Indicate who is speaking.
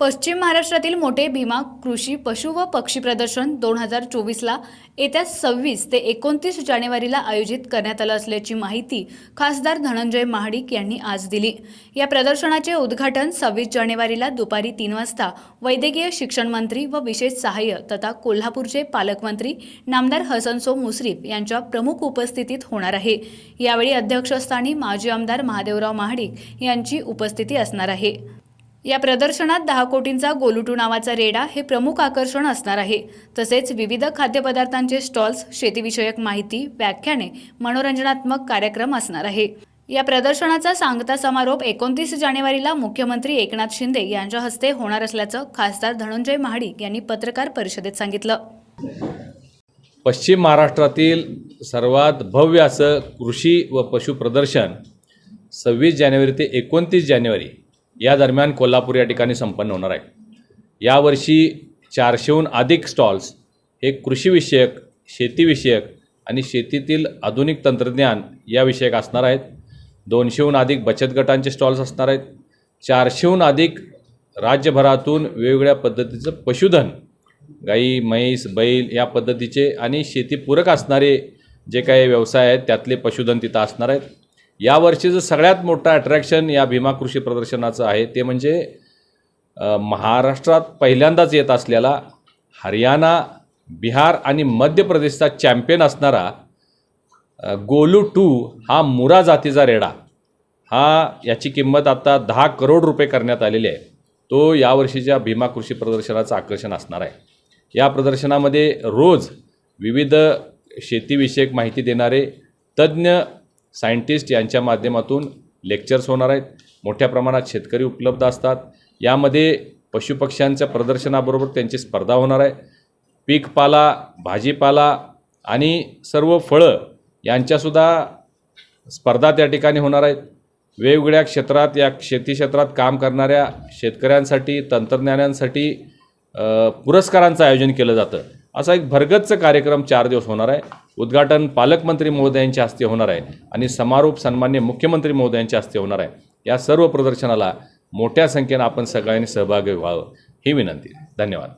Speaker 1: पश्चिम महाराष्ट्रातील मोठे भीमा कृषी पशु व पक्षी प्रदर्शन दोन हजार चोवीसला येत्या सव्वीस ते एकोणतीस जानेवारीला आयोजित करण्यात आलं असल्याची माहिती खासदार धनंजय महाडिक यांनी आज दिली. या प्रदर्शनाचे उद्घाटन सव्वीस जानेवारीला दुपारी तीन वाजता वैद्यकीय शिक्षण मंत्री व विशेष सहाय्य तथा कोल्हापूरचे पालकमंत्री नामदार हसनसो मुसरीफ यांच्या प्रमुख उपस्थितीत होणार आहे. यावेळी अध्यक्षस्थानी माजी आमदार महादेवराव महाडिक यांची उपस्थिती असणार आहे. या प्रदर्शनात दहा कोटींचा गोलुटू नावाचा रेडा हे प्रमुख आकर्षण असणार आहे. तसेच विविध खाद्यपदार्थांचे स्टॉल्स शेतीविषयक माहिती व्याख्याने मनोरंजनात्मक कार्यक्रम असणार आहे. या प्रदर्शनाचा सांगता समारोप एकोणतीस जानेवारीला मुख्यमंत्री एकनाथ शिंदे यांच्या हस्ते होणार असल्याचं खासदार धनंजय महाडिक यांनी पत्रकार परिषदेत सांगितलं.
Speaker 2: पश्चिम महाराष्ट्रातील सर्वात भव्य असं कृषी व पशु प्रदर्शन सव्वीस जानेवारी ते एकोणतीस जानेवारी या दरम्यान कोल्हापूर या ठिकाणी संपन्न होणार आहे. यावर्षी चारशेहून अधिक स्टॉल्स हे कृषीविषयक शेतीविषयक आणि शेतीतील आधुनिक तंत्रज्ञान या विषयक असणार आहेत. दोनशेहून अधिक बचत गटांचे स्टॉल्स असणार आहेत. चारशेहून अधिक राज्यभरातून वेगवेगळ्या पद्धतीचं पशुधन गाई म्हैस बैल या पद्धतीचे आणि शेतीपूरक असणारे जे काही व्यवसाय आहेत त्यातले पशुधन तिथं असणार आहेत. यावर्षीचं सगळ्यात मोठं अट्रॅक्शन या भीमा कृषी प्रदर्शनाचं आहे ते म्हणजे महाराष्ट्रात पहिल्यांदाच येत असलेला हरियाणा बिहार आणि मध्य प्रदेशचा चॅम्पियन असणारा गोलू टू हा मुरा जातीचा रेडा. हा याची किंमत आता दहा करोड रुपये करण्यात आलेली आहे. तो यावर्षीच्या भीमा कृषी प्रदर्शनाचं आकर्षण असणार आहे. या प्रदर्शनामध्ये रोज विविध शेतीविषयक माहिती देणारे तज्ज्ञ सायंटिस्ट यांच्या माध्यमातून लेक्चर्स होणार आहेत. मोठ्या प्रमाणात शेतकरी उपलब्ध असतात. यामध्ये पशुपक्ष्यांच्या प्रदर्शनाबरोबर त्यांची स्पर्धा होणार आहे. पीकपाला भाजीपाला आणि सर्व फळं यांच्यासुद्धा स्पर्धा त्या ठिकाणी होणार आहेत. वेगवेगळ्या क्षेत्रात या शेती क्षेत्रात काम करणाऱ्या शेतकऱ्यांसाठी तंत्रज्ञानांसाठी पुरस्कारांचं आयोजन केलं जातं. असा एक भरगतचा कार्यक्रम चार दिवस होणार आहे. उद्घाटन पालकमंत्री महोदयांच्या हस्ते होणार आहे आणि समारोप सन्मान्य मुख्यमंत्री महोदयांच्या हस्ते होणार आहे. या सर्व प्रदर्शनाला मोठ्या संख्येनं आपण सगळ्यांनी सहभागी व्हावं ही विनंती. धन्यवाद.